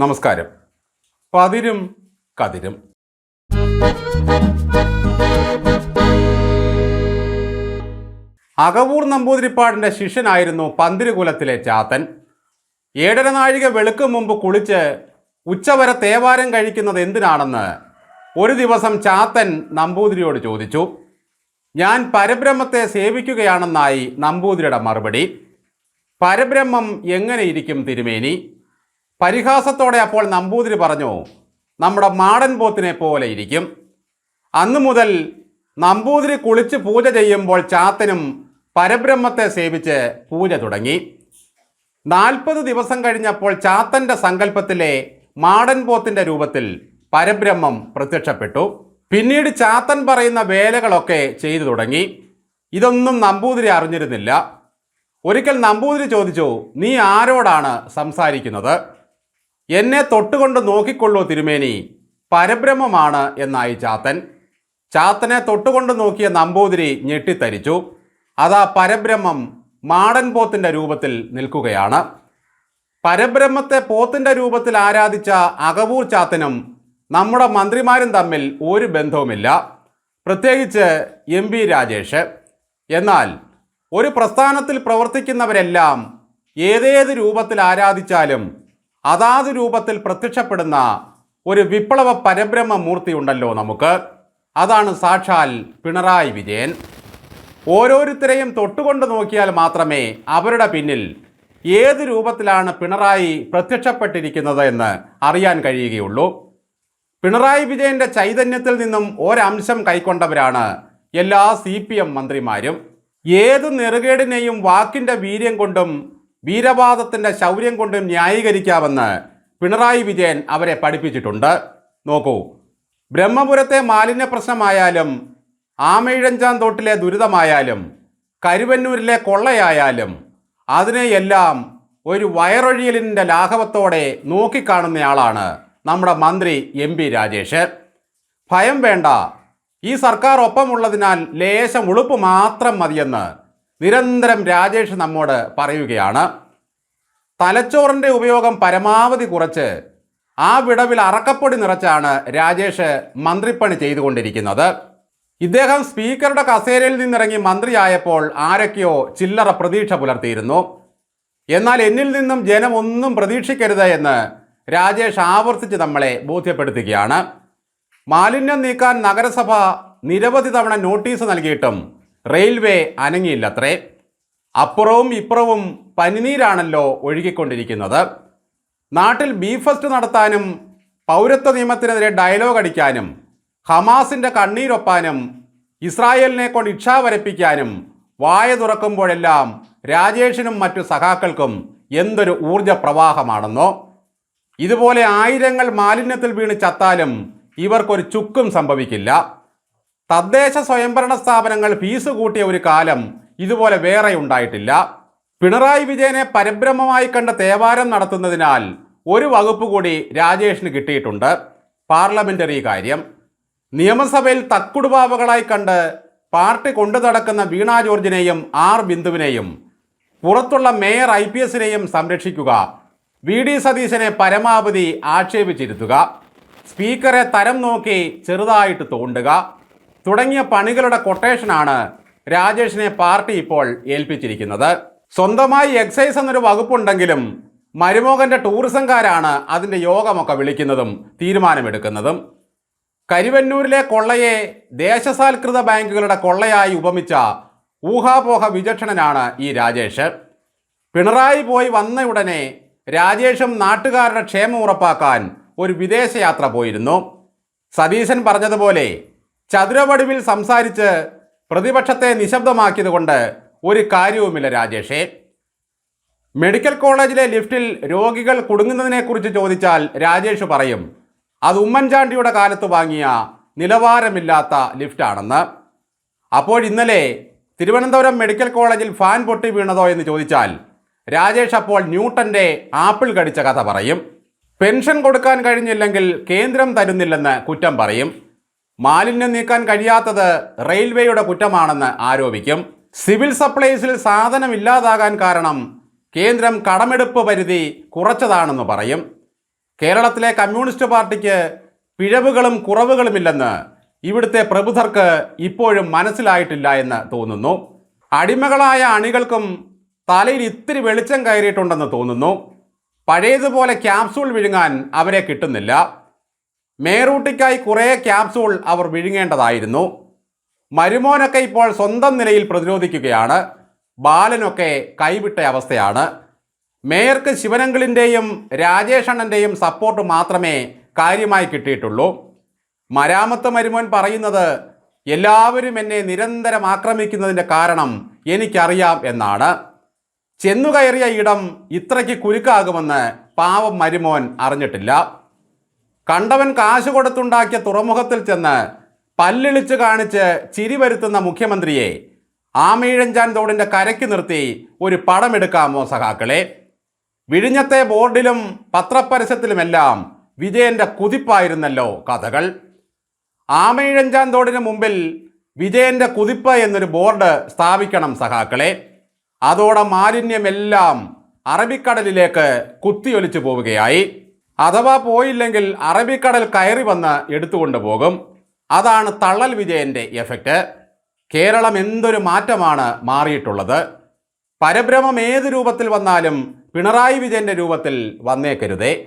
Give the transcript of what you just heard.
നമസ്കാരം. പതിരും കതിരും. അകവൂർ നമ്പൂതിരിപ്പാടിന്റെ ശിഷ്യനായിരുന്നു പന്തിരുകുലത്തിലെ ചാത്തൻ. ഏഴര നാഴിക വെളുക്കും മുമ്പ് കുളിച്ച് ഉച്ചവരെ തേവാരം കഴിക്കുന്നത് എന്തിനാണെന്ന് ഒരു ദിവസം ചാത്തൻ നമ്പൂതിരിയോട് ചോദിച്ചു. ഞാൻ പരബ്രഹ്മത്തെ സേവിക്കുകയാണെന്നായി നമ്പൂതിരിയുടെ മറുപടി. പരബ്രഹ്മം എങ്ങനെയിരിക്കും തിരുമേനി? പരിഹാസത്തോടെ അപ്പോൾ നമ്പൂതിരി പറഞ്ഞു നമ്മുടെ മാടൻ പോത്തിനെ പോലെ ഇരിക്കും. അന്നു മുതൽ നമ്പൂതിരി കുളിച്ച് പൂജ ചെയ്യുമ്പോൾ ചാത്തനും പരബ്രഹ്മത്തെ സേവിച്ച് പൂജ തുടങ്ങി. നാൽപ്പത് ദിവസം കഴിഞ്ഞപ്പോൾ ചാത്തന്റെ സങ്കല്പത്തിലെ മാടൻ പോത്തിന്റെ രൂപത്തിൽ പരബ്രഹ്മം പ്രത്യക്ഷപ്പെട്ടു. പിന്നീട് ചാത്തൻ പറയുന്ന വേലകളൊക്കെ ചെയ്തു തുടങ്ങി. ഇതൊന്നും നമ്പൂതിരി അറിഞ്ഞിരുന്നില്ല. ഒരിക്കൽ നമ്പൂതിരി ചോദിച്ചു നീ ആരോടാണ് സംസാരിക്കുന്നത്? എന്നെ തൊട്ടുകൊണ്ട് നോക്കിക്കൊള്ളൂ തിരുമേനി. പരബ്രഹ്മമാണ് എന്നായി ചാത്തൻ. ചാത്തനെ തൊട്ടുകൊണ്ട് നോക്കിയ നമ്പൂതിരി ഞെട്ടിത്തരിച്ചു. അതാ പരബ്രഹ്മം മാടൻ പോത്തിന്റെ രൂപത്തിൽ നിൽക്കുകയാണ്. പരബ്രഹ്മത്തെ പോത്തിന്റെ രൂപത്തിൽ ആരാധിച്ച അകവൂർ ചാത്തനും നമ്മുടെ മന്ത്രിമാരും തമ്മിൽ ഒരു ബന്ധവുമില്ല. പ്രത്യേകിച്ച് എം വി രാജേഷ്. എന്നാൽ ഒരു പ്രസ്ഥാനത്തിൽ പ്രവർത്തിക്കുന്നവരെല്ലാം ഏതേത് രൂപത്തിൽ ആരാധിച്ചാലും അതാത് രൂപത്തിൽ പ്രത്യക്ഷപ്പെടുന്ന ഒരു വിപ്ലവ പരബ്രഹ്മ മൂർത്തി ഉണ്ടല്ലോ നമുക്ക്. അതാണ് സാക്ഷാൽ പിണറായി വിജയൻ. ഓരോരുത്തരെയും തൊട്ടുകൊണ്ട് നോക്കിയാൽ മാത്രമേ അവരുടെ പിന്നിൽ ഏത് രൂപത്തിലാണ് പിണറായി പ്രത്യക്ഷപ്പെട്ടിരിക്കുന്നത് എന്ന് അറിയാൻ കഴിയുകയുള്ളൂ. പിണറായി വിജയന്റെ ചൈതന്യത്തിൽ നിന്നും ഒരംശം കൈക്കൊണ്ടവരാണ് എല്ലാ സി പി എം മന്ത്രിമാരും. ഏത് നെറുകേടിനെയും വാക്കിന്റെ വീര്യം കൊണ്ടും വീരവാദത്തിന്റെ ശൗര്യം കൊണ്ടും ന്യായീകരിക്കാമെന്ന് പിണറായി വിജയൻ അവരെ പഠിപ്പിച്ചിട്ടുണ്ട്. നോക്കൂ ബ്രഹ്മപുരത്തെ മാലിന്യ പ്രശ്നമായാലും ആമയിഴഞ്ചാൻ തോട്ടിലെ ദുരിതമായാലും കരുവന്നൂരിലെ കൊള്ളയായാലും അതിനെയെല്ലാം ഒരു വയറൊഴിയലിന്റെ ലാഘവത്തോടെ നോക്കിക്കാണുന്നയാളാണ് നമ്മുടെ മന്ത്രി എം പി രാജേഷ്. ഭയം വേണ്ട ഈ സർക്കാർ ഒപ്പമുള്ളതിനാൽ ലേശം ഉളുപ്പ് മാത്രം മതിയെന്ന് നിരന്തരം രാജേഷ് നമ്മോട് പറയുകയാണ് തലച്ചോറിന്റെ ഉപയോഗം പരമാവധി കുറച്ച് ആ വിടവിൽ അറക്കപ്പൊടി നിറച്ചാണ് രാജേഷ് മന്ത്രിപ്പണി ചെയ്തുകൊണ്ടിരിക്കുന്നത്. ഇദ്ദേഹം സ്പീക്കറുടെ കസേരയിൽ നിന്നിറങ്ങി മന്ത്രിയായപ്പോൾ ആരൊക്കെയോ ചില്ലറ പ്രതീക്ഷ പുലർത്തിയിരുന്നു. എന്നാൽ എന്നിൽ നിന്നും ജനം ഒന്നും പ്രതീക്ഷിക്കരുത് എന്ന് രാജേഷ് ആവർത്തിച്ച് നമ്മളെ ബോധ്യപ്പെടുത്തുകയാണ്. മാലിന്യം നീക്കാൻ നഗരസഭ നിരവധി തവണ നോട്ടീസ് നൽകിയിട്ടും റെയിൽവേ അനങ്ങിയില്ലത്രേ അപ്പുറവും ഇപ്പുറവും പനിനീരാണല്ലോ ഒഴുകിക്കൊണ്ടിരിക്കുന്നത്. നാട്ടിൽ ബീഫസ്റ്റ് നടത്താനും പൗരത്വ നിയമത്തിനെതിരെ ഡയലോഗ് അടിക്കാനും ഹമാസിന്റെ കണ്ണീരൊപ്പാനും ഇസ്രായേലിനെ കൊണ്ട് ഇച്ഛാവരപ്പിക്കാനും വായ തുറക്കുമ്പോഴെല്ലാം രാജേഷിനും മറ്റു സഖാക്കൾക്കും എന്തൊരു ഊർജ പ്രവാഹമാണെന്നോ. ഇതുപോലെ ആയിരങ്ങൾ മാലിന്യത്തിൽ വീണ് ചത്താലും ഇവർക്കൊരു ചുക്കും സംഭവിക്കില്ല. തദ്ദേശ സ്വയംഭരണ സ്ഥാപനങ്ങൾ ഫീസ് കൂട്ടിയ ഒരു കാലം ഇതുപോലെ വേറെ ഉണ്ടായിട്ടില്ല. പിണറായി വിജയനെ പരബ്രഹ്മമായി കണ്ട തേവാരം നടത്തുന്നതിനാൽ ഒരു വകുപ്പ് കൂടി രാജേഷിന് കിട്ടിയിട്ടുണ്ട്. പാർലമെന്ററി കാര്യം. നിയമസഭയിൽ തക്കുടുപാവകളായി കണ്ട് പാർട്ടി കൊണ്ടു നടക്കുന്ന വീണ ജോർജിനെയും ആർ ബിന്ദുവിനെയും പുറത്തുള്ള മേയർ ഐ പി എസിനെയും സംരക്ഷിക്കുക വി ഡി സതീശനെ പരമാവധി ആക്ഷേപിച്ചിരുത്തുക സ്പീക്കറെ തരം നോക്കി ചെറുതായിട്ട് തോണ്ടുക തുടങ്ങിയ പണികളുടെ കൊട്ടേഷനാണ് രാജേഷിനെ പാർട്ടി ഇപ്പോൾ ഏൽപ്പിച്ചിരിക്കുന്നത്. സ്വന്തമായി എക്സൈസ് എന്നൊരു വകുപ്പുണ്ടെങ്കിലും മരുമോകന്റെ ടൂറിസംകാരാണ് അതിന്റെ യോഗമൊക്കെ വിളിക്കുന്നതും തീരുമാനമെടുക്കുന്നതും. കരിവന്നൂരിലെ കൊള്ളയെ ദേശസാൽകൃത ബാങ്കുകളുടെ കൊള്ളയായി ഉപമിച്ച ഊഹാപോഹ വിചക്ഷണനാണ് ഈ രാജേഷ്. പിണറായി പോയി വന്ന ഉടനെ രാജേഷും നാട്ടുകാരുടെ ക്ഷേമം ഉറപ്പാക്കാൻ ഒരു വിദേശയാത്ര പോയിരുന്നു. സതീശൻ പറഞ്ഞതുപോലെ ചതുരവടിവിൽ സംസാരിച്ച് പ്രതിപക്ഷത്തെ നിശബ്ദമാക്കിയതുകൊണ്ട് ഒരു കാര്യവുമില്ല രാജേഷേ. മെഡിക്കൽ കോളേജിലെ ലിഫ്റ്റിൽ രോഗികൾ കുടുങ്ങുന്നതിനെക്കുറിച്ച് ചോദിച്ചാൽ രാജേഷ് പറയും അത് ഉമ്മൻചാണ്ടിയുടെ കാലത്ത് വാങ്ങിയ നിലവാരമില്ലാത്ത ലിഫ്റ്റാണെന്ന്. അപ്പോൾ ഇന്നലെ തിരുവനന്തപുരം മെഡിക്കൽ കോളേജിൽ ഫാൻ പൊട്ടി വീണതോ എന്ന് ചോദിച്ചാൽ രാജേഷ് അപ്പോൾ ന്യൂട്ടന്റെ ആപ്പിൾ കടിച്ച കഥ പറയും. പെൻഷൻ കൊടുക്കാൻ കഴിഞ്ഞില്ലെങ്കിൽ കേന്ദ്രം തരുന്നില്ലെന്ന് കുറ്റം പറയും. മാലിന്യം നീക്കാൻ കഴിയാത്തത് റെയിൽവേയുടെ കുറ്റമാണെന്ന് ആരോപിക്കും. സിവിൽ സപ്ലൈസിൽ സാധനം ഇല്ലാതാകാൻ കാരണം കേന്ദ്രം കടമെടുപ്പ് പരിധി കുറച്ചതാണെന്ന് പറയും. കേരളത്തിലെ കമ്മ്യൂണിസ്റ്റ് പാർട്ടിക്ക് പിഴവുകളും കുറവുകളുമില്ലെന്ന് ഇവിടുത്തെ പ്രബുദ്ധർക്ക് ഇപ്പോഴും മനസ്സിലായിട്ടില്ല എന്ന് തോന്നുന്നു. അടിമകളായ അണികൾക്കും തലയിൽ ഇത്തിരി വെളിച്ചം കയറിയിട്ടുണ്ടെന്ന് തോന്നുന്നു. പഴയതുപോലെ ക്യാപ്സൂൾ വിഴുങ്ങാൻ അവരെ കിട്ടുന്നില്ല. മേറൂട്ടിക്കായി കുറേ ക്യാപ്സൂൾ അവർ വിഴുങ്ങേണ്ടതായിരുന്നു. മരുമോനൊക്കെ ഇപ്പോൾ സ്വന്തം നിലയിൽ പ്രതിരോധിക്കുകയാണ്. ബാലനൊക്കെ കൈവിട്ട അവസ്ഥയാണ്. മേയർക്ക് ശിവനങ്കിളിന്റെയും രാജേഷ് അണ്ണന്റെയും സപ്പോർട്ട് മാത്രമേ കാര്യമായി കിട്ടിയിട്ടുള്ളൂ. മരാമത്ത് മരുമോൻ പറയുന്നത് എല്ലാവരും എന്നെ നിരന്തരം ആക്രമിക്കുന്നതിന്റെ കാരണം എനിക്കറിയാം എന്നാണ്. ചെന്നുകയറിയ ഇടം ഇത്രയ്ക്ക് കുരുക്കാകുമെന്ന് പാവം മരുമോൻ അറിഞ്ഞിട്ടില്ല. കണ്ടവൻ കാശ് കൊടുത്തുണ്ടാക്കിയ തുറമുഖത്തിൽ ചെന്ന് പല്ലിളിച്ച് കാണിച്ച് ചിരി വരുത്തുന്ന മുഖ്യമന്ത്രിയെ ആമീഴഞ്ചാൻ തോടിന്റെ കരയ്ക്ക് നിർത്തി ഒരു പടമെടുക്കാമോ സഹാക്കളെ വിഴിഞ്ഞത്തെ ബോർഡിലും പത്രപരസ്യത്തിലുമെല്ലാം വിജയന്റെ കുതിപ്പായിരുന്നല്ലോ കഥകൾ. ആമയിഴഞ്ചാൻ തോടിന് മുമ്പിൽ വിജയന്റെ കുതിപ്പ് എന്നൊരു ബോർഡ് സ്ഥാപിക്കണം സഹാക്കളെ അതോടെ മാലിന്യമെല്ലാം അറബിക്കടലിലേക്ക് കുത്തിയൊലിച്ചു പോവുകയായി. അഥവാ പോയില്ലെങ്കിൽ അറബിക്കടൽ കയറി വന്ന് എടുത്തുകൊണ്ട് പോകും. അതാണ് തള്ളൽ വിജയന്റെ എഫക്റ്റ് കേരളം എന്തൊരു മാറ്റമാണ് മാറിയിട്ടുള്ളത്. പരബ്രഹ്മം ഏത് രൂപത്തിൽ വന്നാലും പിണറായി വിജയന്റെ രൂപത്തിൽ വന്നേക്കരുതേ.